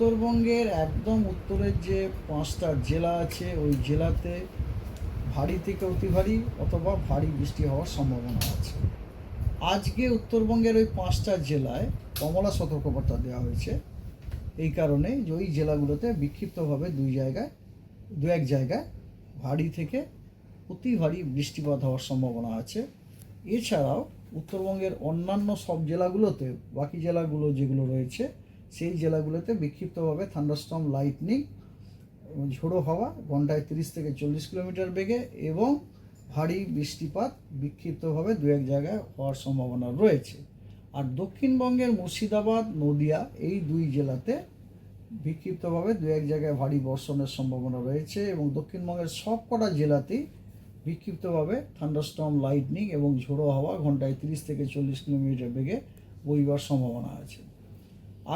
উত্তরবঙ্গের একদম উত্তরের যে পাঁচটা জেলা আছে, ওই জেলাতে ভারী থেকে অতি ভারী অথবা ভারী বৃষ্টি হওয়ার সম্ভাবনা আছে। আজকে উত্তরবঙ্গের ওই পাঁচটা জেলায় কমলা সতর্কবার্তা দেওয়া হয়েছে। এই কারণে যে ওই জেলাগুলোতে বিক্ষিপ্তভাবে দুই জায়গায়, দু এক জায়গায় ভারী থেকে অতি ভারী বৃষ্টিপাত হওয়ার সম্ভাবনা আছে। এছাড়াও উত্তরবঙ্গের অন্যান্য সব জেলাগুলোতে বাকি জেলাগুলো যেগুলো রয়েছে সেই জেলাগুলোতে বিক্ষিপ্তভাবে থান্ডারস্টর্ম লাইটনিং ঝোড়ো হাওয়া ঘন্টায় তিরিশ থেকে চল্লিশ কিলোমিটার বেগে এবং ভারী বৃষ্টিপাত বিক্ষিপ্তভাবে দু এক জায়গায় হওয়ার সম্ভাবনা রয়েছে। আর দক্ষিণবঙ্গের মুর্শিদাবাদ, নদিয়া এই দুই জেলাতে বিক্ষিপ্তভাবে দু এক জায়গায় ভারী বর্ষণের সম্ভাবনা রয়েছে এবং দক্ষিণবঙ্গের সব কটা জেলাতেই বিক্ষিপ্তভাবে থান্ডারস্টর্ম লাইটনিং এবং ঝোড়ো হাওয়া ঘন্টায় তিরিশ থেকে চল্লিশ কিলোমিটার বেগে বইবার সম্ভাবনা আছে।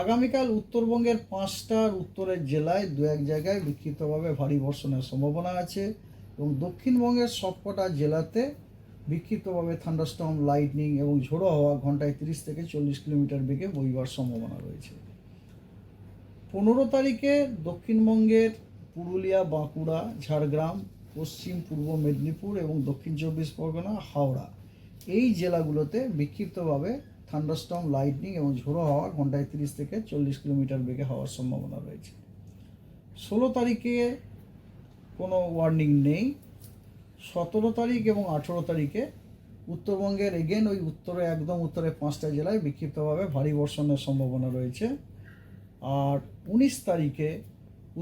আগামীকাল উত্তরবঙ্গের পাঁচটার উত্তরের জেলায় দু এক জায়গায় বিক্ষিপ্তভাবে ভারী বর্ষণের সম্ভাবনা আছে এবং দক্ষিণবঙ্গের সবকটা জেলাতে বিক্ষিপ্তভাবে থান্ডারস্টর্ম, লাইটনিং এবং ঝোড়ো হওয়া ঘন্টায় তিরিশ থেকে চল্লিশ কিলোমিটার বেগে বইবার সম্ভাবনা রয়েছে। পনেরো তারিখে দক্ষিণবঙ্গের পুরুলিয়া, বাঁকুড়া, ঝাড়গ্রাম, পশ্চিম পূর্ব মেদিনীপুর এবং দক্ষিণ চব্বিশ পরগনা, হাওড়া এই জেলাগুলোতে বিক্ষিপ্তভাবে থান্ডারস্টর্ম লাইটনিং এবং ঝোড়ো হাওয়া ঘন্টায় তিরিশ থেকে চল্লিশ কিলোমিটার বেগে হওয়ার সম্ভাবনা রয়েছে। ষোলো তারিখে কোনো ওয়ার্নিং নেই। সতেরো তারিখ এবং আঠেরো তারিখে উত্তরবঙ্গের এগেন ওই উত্তরে, একদম উত্তরে পাঁচটা জেলায় বিক্ষিপ্তভাবে ভারী বর্ষণের সম্ভাবনা রয়েছে। আর উনিশ তারিখে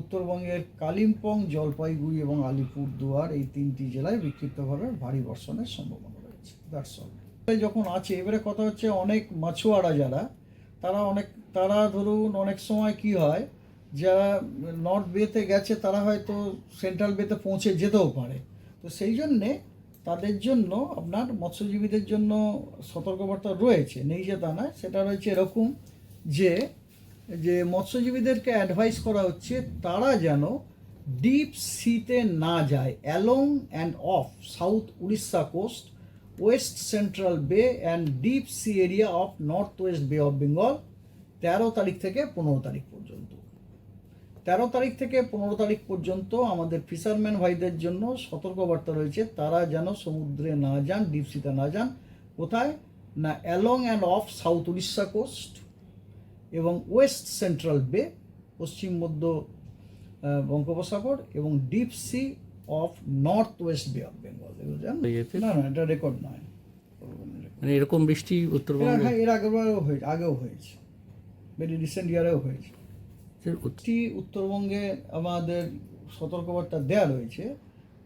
উত্তরবঙ্গের কালিম্পং, জলপাইগুড়ি এবং আলিপুরদুয়ার এই তিনটি জেলায় বিক্ষিপ্তভাবে ভারী বর্ষণের সম্ভাবনা রয়েছে। দ্যাটস অল যখন আছে, এবারে কথা হচ্ছে অনেক মাছুয়ারা যারা, তারা অনেক, তারা ধরুন অনেক সময় কি হয়, যারা নর্থ বেতে গেছে, তারা হয়তো সেন্ট্রাল বেতে পৌঁছে যেতেও পারে। তো সেই জন্যে তাদের জন্য, আপনার মৎস্যজীবীদের জন্য সতর্কবার্তা রয়েছে, নেই যে তা নয়, সেটা রয়েছে এরকম যে যে মৎস্যজীবীদেরকে অ্যাডভাইস করা হচ্ছে, তারা যেন ডিপ সিতে না যায় along and off south Orissa coast west central bay and deep sea area off north west bay of Bengal তেরো তারিখ থেকে পনেরো তারিখ পর্যন্ত। তেরো তারিখ থেকে পনেরো তারিখ পর্যন্ত আমাদের ফিশারম্যান ভাইদের জন্য সতর্কবার্তা রয়েছে, তারা যেন সমুদ্রে না যান ডিপসিতে না যান। কোথায়? না along and off south Orissa coast এবং ওয়েস্ট সেন্ট্রাল বে পশ্চিম মধ্য বঙ্গোপসাগর এবং deep sea off north west bay of Bengal না না এটা রেকর্ড নয়। মানে এরকম বৃষ্টি উত্তরবঙ্গ হ্যাঁ এর আগেবারও হয়েছে আগেও হয়েছে। ভেরি রিসেন্ট ইয়ারেও হয়েছে। একটি উত্তরবঙ্গে আমাদের সতর্কবার্তা দেওয়া রয়েছে।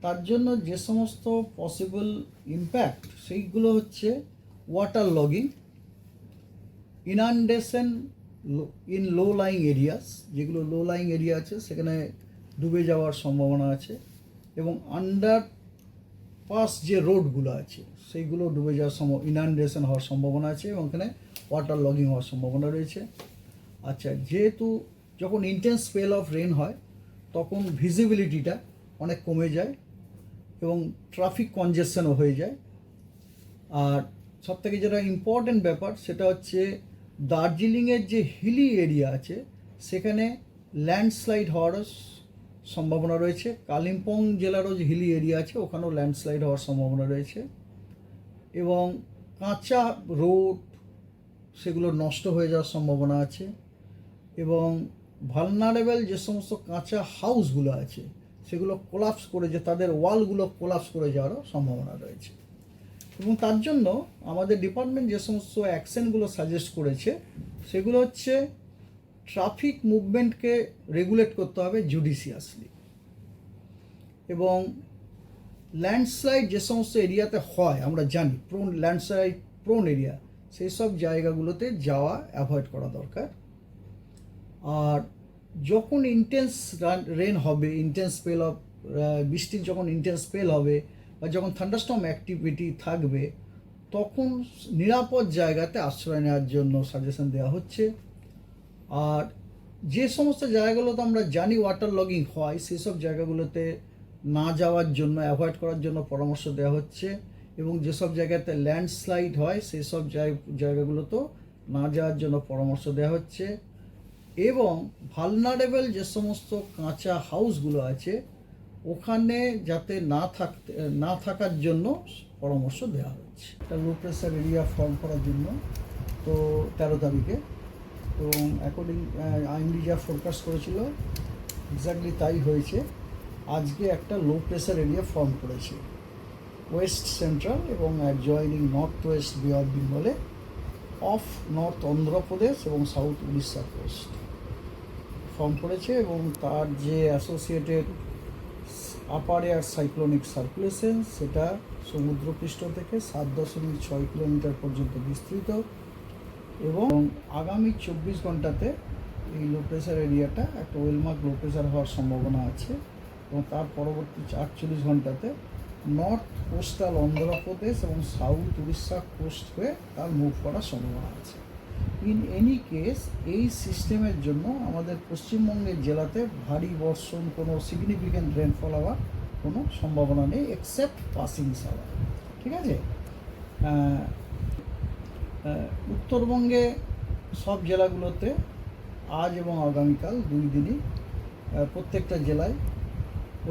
তার জন্য যে সমস্ত পসিবল ইম্প্যাক্ট সেইগুলো হচ্ছে water logging inundation in low lying areas যেগুলো লো লাইং এরিয়া আছে সেখানে ডুবে যাওয়ার সম্ভাবনা আছে। এবং আন্ডার পাস যে রোডগুলো আছে, সেইগুলো ডুবে যাওয়ার সম্ভব ইনান্ডেশন হওয়ার সম্ভাবনা আছে এবং ওখানে ওয়াটার লগিং হওয়ার সম্ভাবনা রয়েছে। আচ্ছা যেহেতু যখন ইন্টেন্স স্পেল অফ রেন হয়, তখন ভিজিবিলিটিটা অনেক কমে যায় এবং ট্রাফিক কনজেশনও হয়ে যায়। আর সব থেকে যেটা ইম্পর্টেন্ট ব্যাপার, সেটা হচ্ছে দার্জিলিংয়ের যে হিলি এরিয়া আছে, সেখানে ল্যান্ডস্লাইড হওয়ারও সম্ভাবনা রয়েছে। কালিম্পং জেলারও যে হিলি এরিয়া আছে, ওখানেও ল্যান্ডস্লাইড হওয়ার সম্ভাবনা রয়েছে। এবং কাঁচা রোড, সেগুলো নষ্ট হয়ে যাওয়ার সম্ভাবনা আছে। এবং ভালনারেবল যে সমস্ত কাঁচা হাউসগুলো আছে, সেগুলো কোলাপস করে যে তাদের ওয়ালগুলো কোলাপস করে যাওয়ারও সম্ভাবনা রয়েছে। এবং তার জন্য আমাদের ডিপার্টমেন্ট যে সমস্ত অ্যাকশনগুলো সাজেস্ট করেছে, সেগুলো হচ্ছে ট্রাফিক মুভমেন্টকে রেগুলেট করতে হবে জুডিশিয়াসলি এবং ল্যান্ডস্লাইড যে সমস্ত এরিয়াতে হয়, আমরা জানি প্রোন ল্যান্ডস্লাইড প্রোন এরিয়া সেই সব জায়গাগুলোতে যাওয়া অ্যাভয়েড করা দরকার। আর যখন ইন্টেন্স রেন হবে ইন্টেন্স স্পেল অফ বৃষ্টির যখন ইন্টেন্স স্পেল হবে, বা যখন থান্ডারস্টর্ম অ্যাক্টিভিটি থাকবে, তখন নিরাপদ জায়গাতে আশ্রয় নেওয়ার জন্য সাজেশন দেওয়া হচ্ছে। আর যে সমস্ত জায়গাগুলোতে আমরা জানি ওয়াটার লগিং হয় সেসব জায়গাগুলোতে না যাওয়ার জন্য অ্যাভয়েড করার জন্য পরামর্শ দেওয়া হচ্ছে এবং যেসব জায়গাতে ল্যান্ডস্লাইড হয় সেসব জায়- জায়গাগুলোতেও না যাওয়ার জন্য পরামর্শ দেওয়া হচ্ছে এবং ভালনারেবল যে সমস্ত কাঁচা হাউসগুলো আছে, ওখানে যাতে না থাকতে, না থাকার জন্য পরামর্শ দেওয়া হচ্ছে। একটা লো প্রেশার এরিয়া ফর্ম করার জন্য। তো তেরো তারিখে এবং অ্যাকর্ডিং আইনলি যা ফোরকাস্ট করেছিল এক্স্যাক্টলি তাই হয়েছে। আজকে একটা লো প্রেশার এরিয়া ফর্ম করেছে। ওয়েস্ট সেন্ট্রাল এবং adjoining north west bay of বেঙ্গলে অফ নর্থ অন্ধ্রপ্রদেশ এবং সাউথ উড়িষ্যা কোস্ট ফর্ম করেছে এবং তার যে associated upper air cyclonic circulation সেটা সমুদ্রপৃষ্ঠ থেকে সাত দশমিক ছয় কিলোমিটার পর্যন্ত বিস্তৃত। এবং আগামী চব্বিশ ঘন্টাতে এই লো প্রেশার এরিয়াটা একটা ওয়েলমার্ক লো প্রেশার হওয়ার সম্ভাবনা আছে এবং তার পরবর্তী আটচল্লিশ ঘন্টাতে নর্থ কোস্টাল অন্ধ্রপ্রদেশ এবং সাউথ উড়িষ্যা কোস্ট হয়ে তার মুভ করার সম্ভাবনা আছে। ইন এনি কেস এই সিস্টেমের জন্য আমাদের পশ্চিমবঙ্গের জেলাতে ভারী বর্ষণ, কোনো সিগনিফিক্যান্ট রেনফল হওয়ার কোনো সম্ভাবনা নেই এক্সেপ্ট পাসিং সাওয়ার ঠিক আছে? উত্তরবঙ্গে সব জেলাগুলোতে আজ এবং আগামীকাল দুই দিনই প্রত্যেকটা জেলায়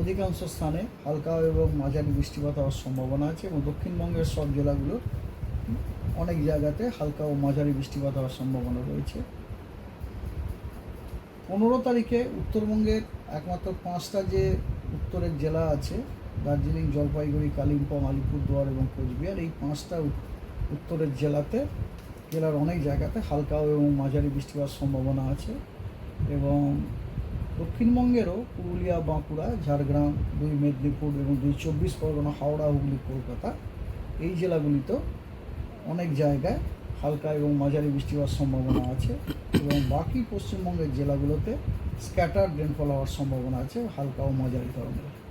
অধিকাংশ স্থানে হালকা এবং মাঝারি বৃষ্টিপাত হওয়ার সম্ভাবনা আছে এবং দক্ষিণবঙ্গের সব জেলাগুলোর অনেক জায়গাতে হালকা ও মাঝারি বৃষ্টিপাত হওয়ার সম্ভাবনা রয়েছে। পনেরো তারিখে উত্তরবঙ্গের একমাত্র পাঁচটা যে উত্তরের জেলা আছে, দার্জিলিং, জলপাইগুড়ি, কালিম্পং, আলিপুরদুয়ার এবং কোচবিহার, এই পাঁচটা উত্তরের জেলাতে, জেলার অনেক জায়গাতে হালকা এবং মাঝারি বৃষ্টিপাত সম্ভাবনা আছে এবং দক্ষিণবঙ্গেরও পুরুলিয়া, বাঁকুড়া, ঝাড়গ্রাম, দুই মেদিনীপুর এবং দুই চব্বিশ পরগনা, হাওড়া, হুগলি, কলকাতা এই জেলাগুলিতেও অনেক জায়গায় হালকা এবং মাঝারি বৃষ্টিপাত সম্ভাবনা আছে এবং বাকি পশ্চিমবঙ্গের জেলাগুলোতে স্ক্যাটার রেনফল হওয়ার সম্ভাবনা আছে হালকা ও মাঝারি ধরনের।